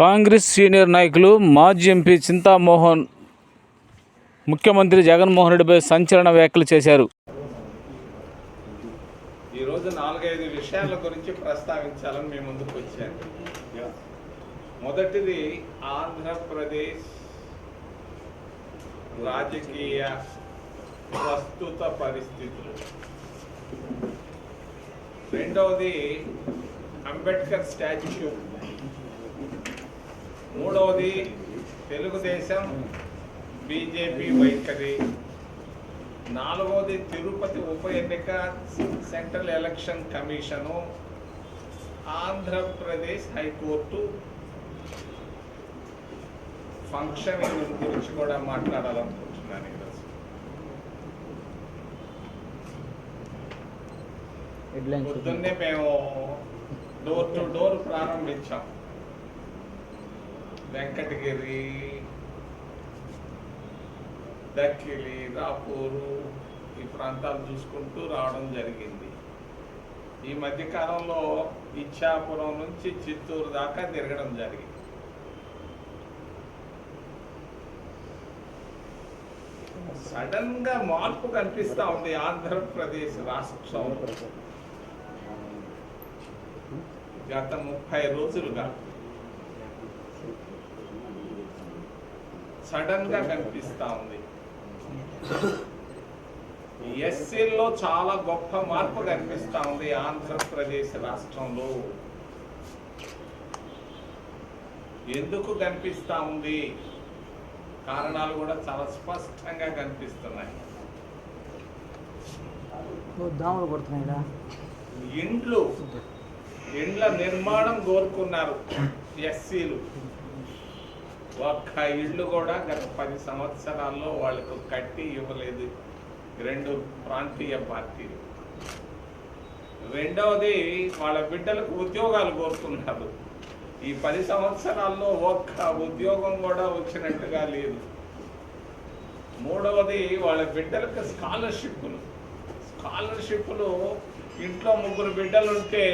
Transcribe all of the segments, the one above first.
Congress senior నాయకులు మాజీ MP Chintamohan ముఖ్యమంత్రి జగన్మోహన్ రెడ్డిపై సంచలన వ్యాఖ్యలు చేశారు. ఈరోజు నాలుగైదు విషయాల గురించి ప్రస్తావించాలని మీ ముందుకు వచ్చాను. మొదటిది ఆంధ్రప్రదేశ్ రాజకీయ ప్రస్తుత పరిస్థితులు. రెండవది అంబేద్కర్ స్టాచ్యూ. మూడవది తెలుగుదేశం బీజేపీ వైఖరి. నాలుగవది తిరుపతి ఉప ఎన్నిక central election commission Andhra Pradesh high court functioning గురించి కూడా మాట్లాడాలనుకుంటున్నాను ఈరోజు. పొద్దున్నే మేము డోర్ టు డోర్ ప్రారంభించాం. వెంకటగిరి దక్కిలి రాపూరు ఈ ప్రాంతాలు చూసుకుంటూ రావడం జరిగింది. ఈ మధ్యకాలంలో ఇచ్చాపురం నుంచి చిత్తూరు దాకా తిరగడం జరిగింది. సడన్గా మార్పు కనిపిస్తా ఉంది ఆంధ్రప్రదేశ్ రాష్ట్రం. గత ముప్పై రోజులుగా సడన్గా కనిపిస్తా ఉంది ఎస్సీల్లో చాలా గొప్ప మార్పు కనిపిస్తా ఉంది ఆంధ్రప్రదేశ్ రాష్ట్రంలో. ఎందుకు కనిపిస్తా ఉంది కారణాలు కూడా చాలా స్పష్టంగా కనిపిస్తున్నాయి. ఇండ్లు ఇండ్ల నిర్మాణం కోరుకున్నారు ఎస్సీలు. ఒక్క ఇల్లు కూడా గత పది సంవత్సరాల్లో వాళ్ళకు కట్టి ఇవ్వలేదు. రెండు ప్రాంతీయ పార్టీలు. రెండవది వాళ్ళ బిడ్డలకు ఉద్యోగాలు కోరుతున్నారు. ఈ పది సంవత్సరాల్లో ఒక్క ఉద్యోగం కూడా వచ్చినట్టుగా లేదు. మూడవది వాళ్ళ బిడ్డలకు స్కాలర్షిప్లు స్కాలర్షిప్లు ఇంట్లో ముగ్గురు బిడ్డలు ఉంటే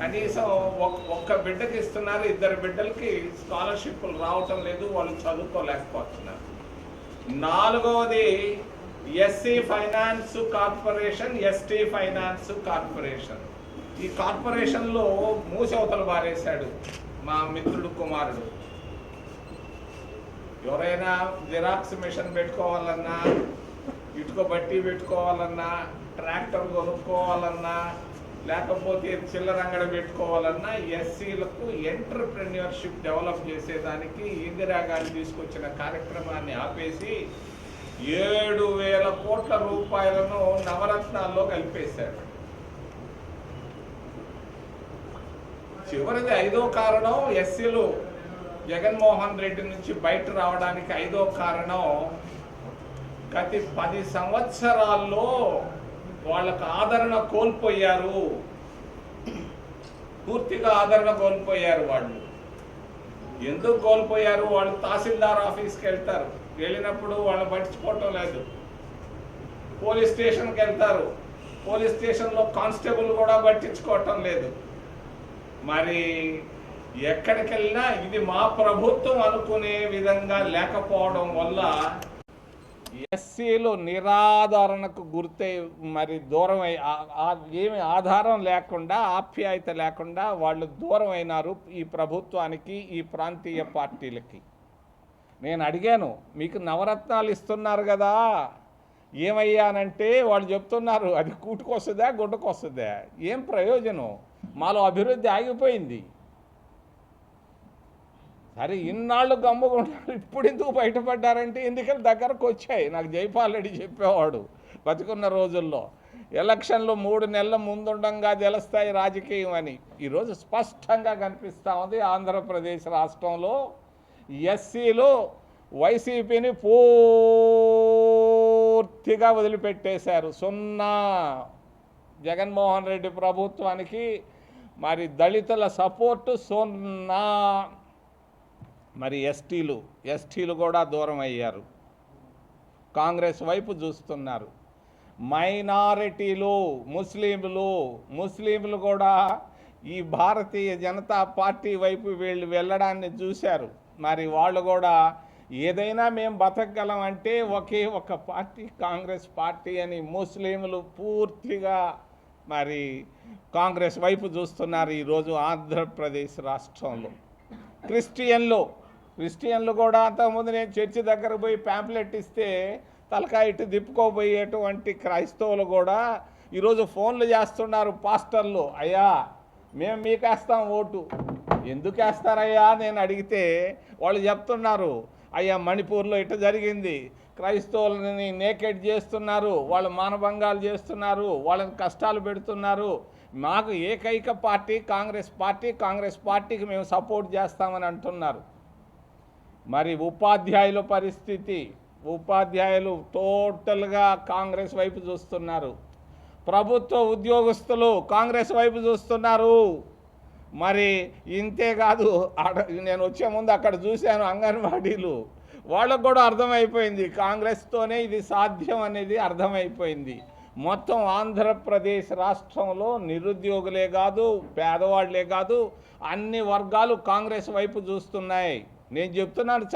కనీసం ఒక్క బిడ్డకి ఇస్తున్నారు ఇద్దరు బిడ్డలకి స్కాలర్షిప్లు రావటం లేదు వాళ్ళు చదువుకోలేకపోతున్నారు. నాలుగవది SC finance corporation ST finance corporation. ఈ కార్పొరేషన్లో మూసవతలు బారేశాడు మా మిత్రుడు కుమారుడు. ఎవరైనా జిరాక్స్ మిషన్ పెట్టుకోవాలన్నా ఇటుక బట్టి పెట్టుకోవాలన్నా ట్రాక్టర్ కొనుక్కోవాలన్నా లేకపోతే చిల్లర అంగడ పెట్టుకోవాలన్నా ఎస్సీలకు ఎంటర్ప్రెన్యూర్షిప్ డెవలప్ చేసేదానికి ఇందిరాగాంధీ తీసుకొచ్చిన కార్యక్రమాన్ని ఆపేసి ఏడు వేల కోట్ల రూపాయలను నవరత్నాల్లో కలిపేశాడు చివరిది ఐదో కారణం ఎస్సీలు జగన్మోహన్ రెడ్డి నుంచి బయట రావడానికి ఐదో కారణం గతి పది సంవత్సరాల్లో వాళ్ళకు ఆదరణ కోల్పోయారు. పూర్తిగా ఆదరణ కోల్పోయారు వాళ్ళు. ఎందుకు కోల్పోయారు? వాళ్ళు తహసీల్దార్ ఆఫీస్కి వెళ్తారు. వెళ్ళినప్పుడు వాళ్ళు పట్టించుకోవటం లేదు. పోలీస్ స్టేషన్కి వెళ్తారు. పోలీస్ స్టేషన్లో కానిస్టేబుల్ కూడా పట్టించుకోవటం లేదు. మరి ఎక్కడికి వెళ్ళినా ఇది మా ప్రభుత్వం అనుకునే విధంగా లేకపోవడం వల్ల ఎస్సీలు నిరాధారణకు గుర్తై మరి దూరం ఏమి ఆధారం లేకుండా ఆప్యాయత లేకుండా వాళ్ళు దూరం అయినారు ఈ ప్రభుత్వానికి ఈ ప్రాంతీయ పార్టీలకి. నేను అడిగాను మీకు నవరత్నాలు ఇస్తున్నారు కదా ఏమయ్యానంటే? వాళ్ళు చెప్తున్నారు అది కూటుకొస్తుందా గుడ్డకొస్తుందా? ఏం ప్రయోజనం? మాలో అభివృద్ధి ఆగిపోయింది. సరే ఇన్నాళ్ళు గమ్ముకుంటారు ఇప్పుడు ఎందుకు బయటపడ్డారంటే ఎన్నికలు దగ్గరకు వచ్చాయి. నాకు జైపాల్ రెడ్డి చెప్పేవాడు బతుకున్న రోజుల్లో. ఎలక్షన్లు మూడు నెలల ముందుండంగా తెలుస్తాయి రాజకీయం అని. ఈరోజు స్పష్టంగా కనిపిస్తూ ఉంది ఆంధ్రప్రదేశ్ రాష్ట్రంలో. ఎస్సీలు వైసీపీని పూర్తిగా వదిలిపెట్టేశారు. సున్నా జగన్మోహన్ రెడ్డి ప్రభుత్వానికి మరి దళితుల సపోర్టు సున్నా. మరి ఎస్టీలు ఎస్టీలు కూడా దూరం అయ్యారు కాంగ్రెస్ వైపు చూస్తున్నారు. మైనారిటీలు ముస్లింలు ముస్లింలు కూడా ఈ భారతీయ జనతా పార్టీ వైపు వీళ్ళు వెళ్ళడాన్ని చూశారు. మరి వాళ్ళు కూడా ఏదైనా మేము బతకగలం అంటే ఒకే ఒక పార్టీ కాంగ్రెస్ పార్టీ అని ముస్లింలు పూర్తిగా మరి కాంగ్రెస్ వైపు చూస్తున్నారు ఈరోజు ఆంధ్రప్రదేశ్ రాష్ట్రంలో. క్రిస్టియన్లు క్రిస్టియన్లు కూడా అంతకుముందు నేను చర్చి దగ్గర పోయి ప్యాంప్లెట్ ఇస్తే తలకాయ ఇటు దిప్పుకోబోయేటువంటి క్రైస్తవులు కూడా ఈరోజు ఫోన్లు చేస్తున్నారు పాస్టర్లు. అయ్యా మేము మీకేస్తాం ఓటు. ఎందుకు వేస్తారయ్యా నేను అడిగితే వాళ్ళు చెప్తున్నారు అయ్యా మణిపూర్లో ఇటు జరిగింది. క్రైస్తవులని నేకెడ్ చేస్తున్నారు వాళ్ళు మానభంగాలు చేస్తున్నారు వాళ్ళని కష్టాలు పెడుతున్నారు. మాకు ఏకైక పార్టీ కాంగ్రెస్ పార్టీ కాంగ్రెస్ పార్టీకి మేము సపోర్ట్ చేస్తామని అంటున్నారు. మరి ఉపాధ్యాయుల పరిస్థితి ఉపాధ్యాయులు టోటల్గా కాంగ్రెస్ వైపు చూస్తున్నారు. ప్రభుత్వ ఉద్యోగస్తులు కాంగ్రెస్ వైపు చూస్తున్నారు. మరి ఇంతే కాదు నేను వచ్చే ముందు అక్కడ చూశాను అంగన్వాడీలు. వాళ్ళకు కూడా అర్థమైపోయింది కాంగ్రెస్తోనే ఇది సాధ్యం అనేది అర్థమైపోయింది. మొత్తం ఆంధ్రప్రదేశ్ రాష్ట్రంలో నిరుద్యోగులే కాదు పేదవాళ్ళే కాదు అన్ని వర్గాలు కాంగ్రెస్ వైపు చూస్తున్నాయి. నేను చెప్తున్నాను